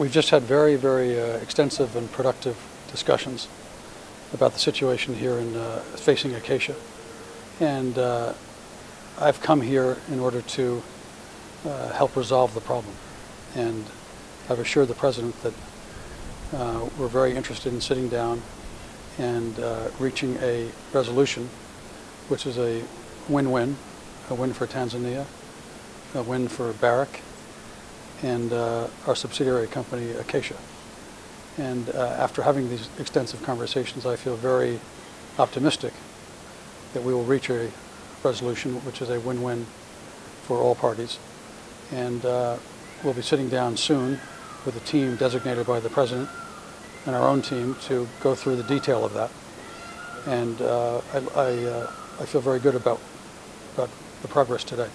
we've just had very, very uh, extensive and productive discussions about the situation here in uh, facing Acacia, and uh, I've come here in order to uh, help resolve the problem. And I've assured the president that uh, we're very interested in sitting down and uh, reaching a resolution, which is a win-win, a win for Tanzania, a win for Barrick, and uh, our subsidiary company, Acacia. And uh, after having these extensive conversations, I feel very optimistic that we will reach a resolution which is a win-win for all parties. And uh, we'll be sitting down soon with a team designated by the President and our own team to go through the detail of that. And uh, I, I, uh, I feel very good about, about the progress today.